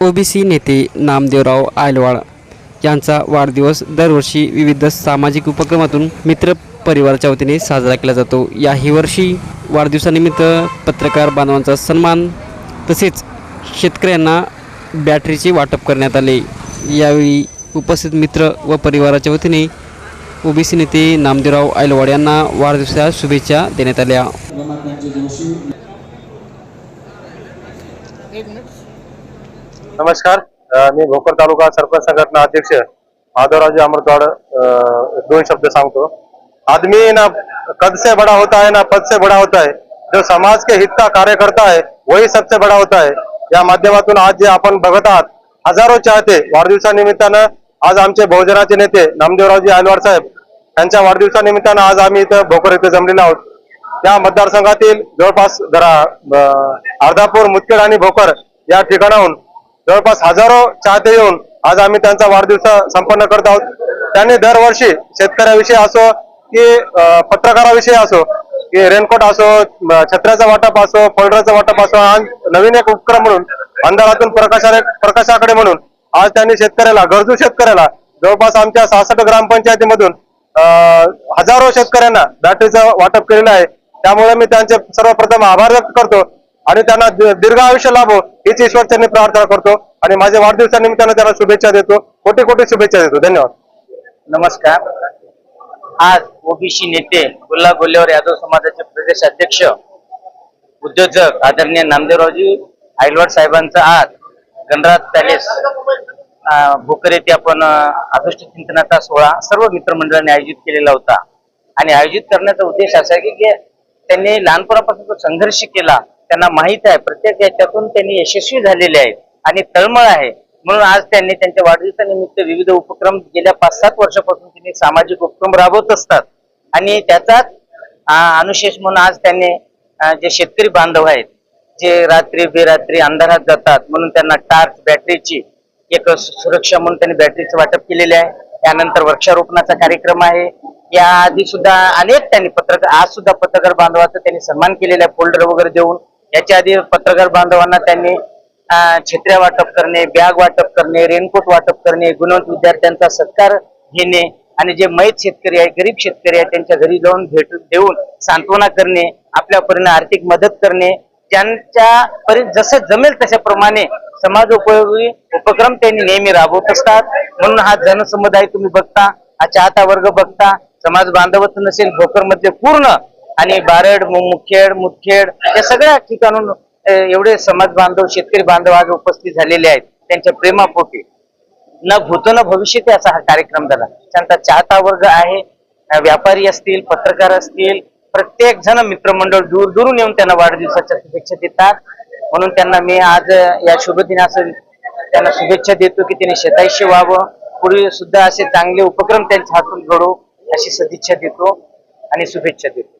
OBC नेते नामदेवराव आयलवाड यांचा वाढदिवस दरवर्षी विविध सामाजिक उपक्रमातून मित्र परिवाराच्या वतीने साजरा केला जातो. याही वर्षी वाढदिवसानिमित्त पत्रकार बांधवांचा सन्मान तसेच शेतकऱ्यांना बॅटरीचे वाटप करण्यात आले. यावेळी उपस्थित मित्र व परिवाराच्या वतीने ओबीसी नेते नामदेवराव आयलवाड यांना वाढदिवसाच्या शुभेच्छा देण्यात आल्या. नमस्कार. मी भोकर तालुका सरपंच संघटना अध्यक्ष माधवराजी अमरतवाड दोन शब्द सांगतो. आदमी ना कद से बड़ा होता है ना पद से बड़ा होता है. जो समाज के हित का कार्य करता है वही सबसे बड़ा होता है. या माध्यमातून आज जे आपण बघत आहात हजारो चाहते वाढदिवसानिमित्तानं आज आमचे बहुजनाचे नेते नामदेवरावजी आयलवाड साहेब यांच्या वाढदिवसानिमित्तानं आज आम्ही इथं भोकर इथे जमलेलो आहोत. या मतदारसंघातील जवळपास जरा अर्धापूर मुदखेड आणि भोकर या ठिकाणाहून जवळपास हजारो चाहते येऊन आज आम्ही त्यांचा वाढदिवस संपन्न करत आहोत. त्यांनी दरवर्षी शेतकऱ्याविषयी असो की पत्रकाराविषयी असो की रेनकोट असो छत्र्याचा वाटप असो फोल्डरचा वाटप असो आज नवीन एक उपक्रम म्हणून अंधारातून प्रकाशाने प्रकाशाकडे म्हणून आज त्यांनी शेतकऱ्याला गरजू शेतकऱ्याला जवळपास आमच्या सहासष्ट ग्रामपंचायतीमधून हजारो शेतकऱ्यांना बॅटरीचं वाटप केलेलं आहे. त्यामुळे मी त्यांचे सर्वप्रथम आभार व्यक्त करतो. आणि त्यांना दीर्घ आयुष्य लाभो हीच ईश्वरचरणी प्रार्थना करतो. आणि माझ्या वाढदिवसानिमित्तानं त्यांना शुभेच्छा देतो. कोटी कोटी शुभेच्छा देतो. धन्यवाद. नमस्कार. आज ओबीसी नेते गुल्ला गोल्लेवर यादव समाजाचे प्रदेश अध्यक्ष उद्योजक आदरणीय नामदेवरावजी आयलवाड साहेबांचा आज गणराज पॅलेस भोकर येथे आपण आदृष्ट चिंतनाचा सोहळा सर्व मित्रमंडळांनी आयोजित केलेला होता. आणि आयोजित करण्याचा उद्देश असा आहे की की त्यांनी लहानपणापासून जो संघर्ष केला त्यांना माहीत आहे प्रत्येक याच्यातून त्यांनी यशस्वी झालेले आहेत आणि तळमळ आहे. म्हणून आज त्यांनी त्यांच्या वाढदिवसानिमित्त विविध उपक्रम गेल्या पाच सात वर्षापासून त्यांनी सामाजिक उपक्रम राबवत असतात. आणि त्याचाच अनुशेष म्हणून आज त्यांनी जे शेतकरी बांधव आहेत जे रात्री बेरात्री अंधारात जातात म्हणून त्यांना टार्च बॅटरीची एक सुरक्षा म्हणून त्यांनी बॅटरीचं वाटप केलेले आहे. त्यानंतर वृक्षारोपणाचा कार्यक्रम आहे. या आधी सुद्धा अनेक त्यांनी पत्रकार आज सुद्धा पत्रकार बांधवाचा त्यांनी सन्मान केलेला आहे फोल्डर वगैरे देऊन. याच्या आधी पत्रकार बांधवांना त्यांनी छत्र्या वाटप करणे बॅग वाटप करणे रेनकोट वाटप करणे गुणवंत विद्यार्थ्यांचा सत्कार घेणे आणि जे मैत शेतकरी आहे गरीब शेतकरी आहे त्यांच्या घरी जाऊन भेट देऊन सांत्वना करणे आपल्या परीने आर्थिक मदत करणे त्यांच्या परी जसं जमेल तशाप्रमाणे समाज उपयोगी उपक्रम त्यांनी नेहमी राबवत असतात. म्हणून हा जनसमुदाय तुम्ही बघता हा चाहता वर्ग बघता समाज बांधवच नसेल भोकरमध्ये पूर्ण आणि बारड मु- मुखेड मुदखेड या सगळ्या ठिकाणून एवढे समाज बांधव शेतकरी बांधव आज उपस्थित झालेले आहेत. त्यांच्या प्रेमापोटी. न भूत न भविष्य ते असा हा कार्यक्रम झाला. त्यांचा चाहता वर्ग आहे व्यापारी असतील पत्रकार असतील प्रत्येक जण मित्रमंडळ दूर दूरून येऊन त्यांना वाढदिवसाच्या शुभेच्छा देतात. म्हणून त्यांना मी आज या शुभदिनी असं त्यांना शुभेच्छा देतो की त्यांनी शेताईशी व्हावं. पुढे सुद्धा असे चांगले उपक्रम त्यांच्या हातून घडो अशी सदिच्छा देतो आणि शुभेच्छा देतो.